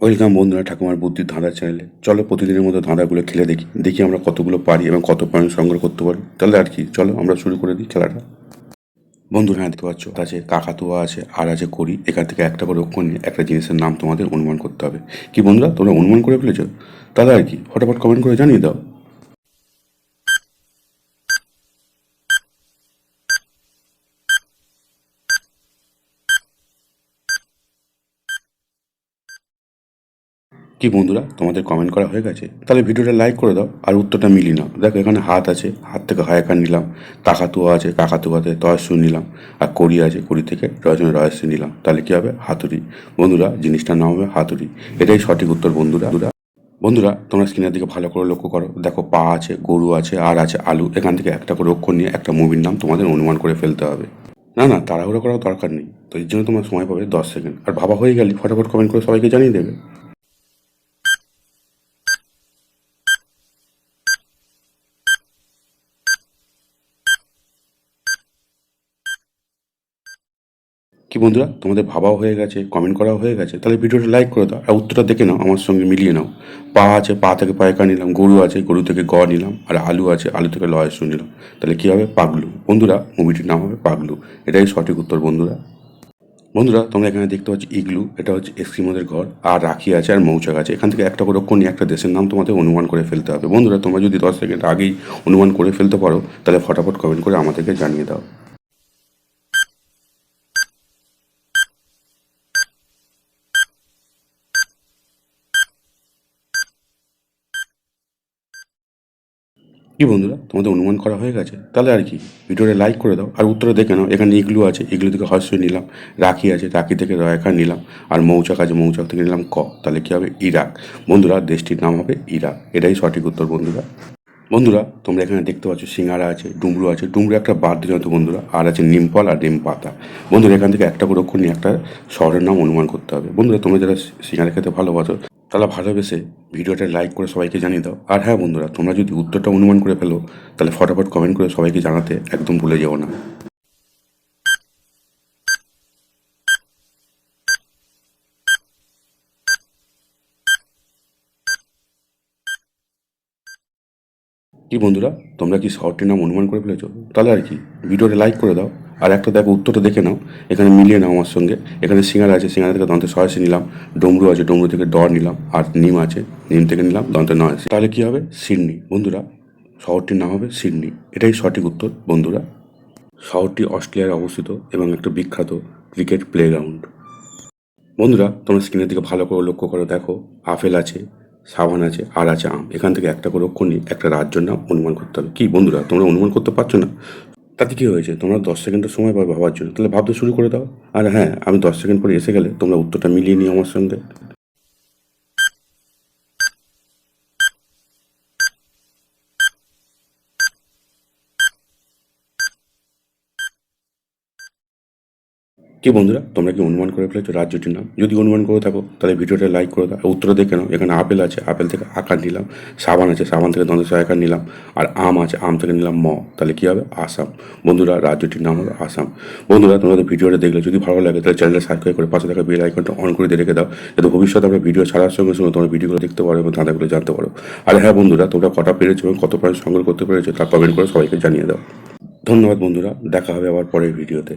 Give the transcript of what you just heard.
Welcome বন্ধুরা, ঠাকুমার বুদ্ধির ধাঁধা চ্যানেলে চলো প্রতিদিনের মতো ধাঁধাগুলো খেলে দেখি। দেখি আমরা কতগুলো পারি এবং কত পয়েন্ট সংগ্রহ করতে পারি। তাহলে আর কি, চলো আমরা শুরু করে দিই খেলাটা। বন্ধুরা হ্যাঁ দেখতে পাচ্ছ আছে কাকাতুয়া আছে, আর আছে করি এখান থেকে একটা করে অক্ষর নিয়ে একটা জিনিসের নাম তোমাদের অনুমান করতে হবে। কি বন্ধুরা, তোমরা অনুমান করে ফেলেছ? তাহলে আর কি, ফটাফট কমেন্ট করে জানিয়ে দাও। কি বন্ধুরা, তোমাদের কমেন্ট করা হয়ে গেছে? তাহলে ভিডিওটা লাইক করে দাও, আর উত্তরটা মিলিয়ে নাও। দেখো, এখানে হাত আছে, হাত থেকে হায়াকার নিলাম কাকাতুয়া আছে, কাকাতুয়াতে তয়স্য নিলাম, আর কড়ি আছে, কড়ি থেকে রজনে রয়স্য নিলাম। তাহলে কি হবে? হাতুড়ি। বন্ধুরা জিনিসটার নাম হবে হাতুড়ি। এটাই সঠিক উত্তর, বন্ধুরা। বন্ধুরা, তোমরা স্ক্রিনের দিকে ভালো করে লক্ষ্য করো। দেখো, পা আছে, গরু আছে, আর আছে আলু। এখান থেকে একটা করে অক্ষর নিয়ে একটা মুভির নাম তোমাদের অনুমান করে ফেলতে হবে। না না, তাড়াহুড়ো করার দরকার নেই। তো এর জন্য তোমার সময় পাবে দশ সেকেন্ড আর ভাবা হয়ে গেলে ফটাফট কমেন্ট করে সবাইকে জানিয়ে দেবে। কি বন্ধুরা? তোমাদের ভাবাও হয়ে গেছে কমেন্ট করাও হয়ে গেছে। তাহলে ভিডিওটা লাইক করে দাও, আর উত্তরটা দেখে নাও, আমার সঙ্গে মিলিয়ে নাও। পা আছে, পা থেকে পায়কা নিলাম, গরু আছে, গরু থেকে গ নিলাম, আর আলু আছে, আলু থেকে লয়স্য নিলাম। তাহলে কী হবে? পাগলু। বন্ধুরা মুভিটির নাম হবে পাগলু। এটাই সঠিক উত্তর, বন্ধুরা। বন্ধুরা, তোমরা এখানে দেখতে পাচ্ছ ইগলু, এটা হচ্ছে এস্কিমোদের ঘর, আর রাখি আছে, আর মৌচাক আছে। এখান থেকে একটা করে নিয়ে একটা দেশের নাম তোমাদের অনুমান করে ফেলতে হবে। বন্ধুরা, তোমরা যদি দশ সেকেন্ড আগেই অনুমান করে ফেলতে পারো, তাহলে ফটাফট কমেন্ট করে আমাদেরকে জানিয়ে দাও। কি বন্ধুরা, তোমাদের অনুমান করা হয়ে গেছে? তাহলে আর কি, ভিডিওটা লাইক করে দাও। আর উত্তরে দেখে নাও, এখানে ইগলু আছে, ইগলু থেকে হর্ষই নিলাম, রাখি আছে, রাখি থেকে রয়খা নিলাম, আর মৌচাক আছে, মৌচাক থেকে নিলাম ক, তাহলে কী হবে? ইরাক। বন্ধুরা, দেশটির নাম হবে ইরাক। এটাই সঠিক উত্তর, বন্ধুরা। বন্ধুরা, তোমরা এখানে দেখতে পাচ্ছ, সিঙ্গারা আছে, ডুমরু আছে, ডুমরু একটা বাদ্যযন্ত্র, বন্ধুরা, আর আছে নিমফল আর নিম পাতা বন্ধুরা, এখান থেকে একটা করে নিয়ে একটা শহরের নাম অনুমান করতে হবে। বন্ধুরা, তোমরা যারা সিঙ্গারা খেতে ভালোবাসো তাহলে ভালোবেসে ভিডিওটা লাইক করে সবাইকে জানিয়ে দাও। আর হ্যাঁ বন্ধুরা, তোমরা যদি উত্তরটা অনুমান করে ফেলো, তাহলে ফটাফট কমেন্ট করে সবাইকে জানাতে একদম ভুলে যেও না। কি বন্ধুরা, তোমরা কি শহরটির নাম অনুমান করে ফেলেছো? তাহলে আর কি, ভিডিওটা লাইক করে দাও। আর একটা দেখো, উত্তরটা দেখে নাও। এখানে মিলিয়ে নাও আমার সঙ্গে। এখানে সিঙ্গারা আছে, সিঙ্গারা থেকে দন্তে সয়াসি নিলাম, ডমরু আছে, ডমরু থেকে ড নিলাম, আর নিম আছে, নিম থেকে নিলাম, দন্তে নয় তাহলে কী হবে? সিডনি। বন্ধুরা শহরটির নাম হবে সিডনি। এটাই সঠিক উত্তর, বন্ধুরা। শহরটি অস্ট্রেলিয়ায় অবস্থিত এবং একটা বিখ্যাত ক্রিকেট প্লেগ্রাউন্ড। বন্ধুরা, তোমরা স্ক্রিনের দিকে ভালো করে লক্ষ্য করে দেখো, আপেল আছে, সাবান আছে, আর আছে আম। এখান থেকে একটা করে অক্ষর নিয়ে একটা রাজ্যের নাম অনুমান করতে হবে। কি বন্ধুরা, তোমরা অনুমান করতে পারছ না? তাতে কী হয়েছে? তোমরা দশ সেকেন্ডের সময় পাবে ভাবার জন্য। তাহলে ভাবতে শুরু করে দাও। আর হ্যাঁ আমি দশ সেকেন্ড পরে এসে গেলে তোমরা উত্তরটা মিলিয়ে নিও আমার সঙ্গে। কি বন্ধুরা, তোমরা কি অনুমান করে ফেলেছো রাজ্যটির নাম? যদি অনুমান করে থাকো, তাহলে ভিডিওটা লাইক করে দাও উত্তর দেখে নাও, এখানে আপেল আছে, আপেল থেকে আকার নিলাম, সাবান আছে, সাবান থেকে দন্ত আকার নিলাম, আর আম আছে, আম থেকে নিলাম ম, তাহলে কী হবে? আসাম। বন্ধুরা, রাজ্যটির নাম হলো আসাম। বন্ধুরা তোমাদের ভিডিওটা দেখলে, যদি ভালো লাগে, তাহলে চ্যানেলটা সাবস্ক্রাইব করে পাশে থাকা বেল আইকনটা অন করে দিয়ে রেখে দাও, যাতে ভবিষ্যতে আমরা ভিডিও ছাড়ার সঙ্গে সঙ্গে তোমরা ভিডিওগুলো দেখতে পারো এবং ধাঁধাগুলো জানতে পারো। আর হ্যাঁ বন্ধুরা, তোমরা কটা পেরেছ এবং কত পয়েন্ট সংগ্রহ করতে পেরেছ, তা কমেন্ট করে সবাইকে জানিয়ে দাও। ধন্যবাদ বন্ধুরা, দেখা হবে আবার পরের ভিডিওতে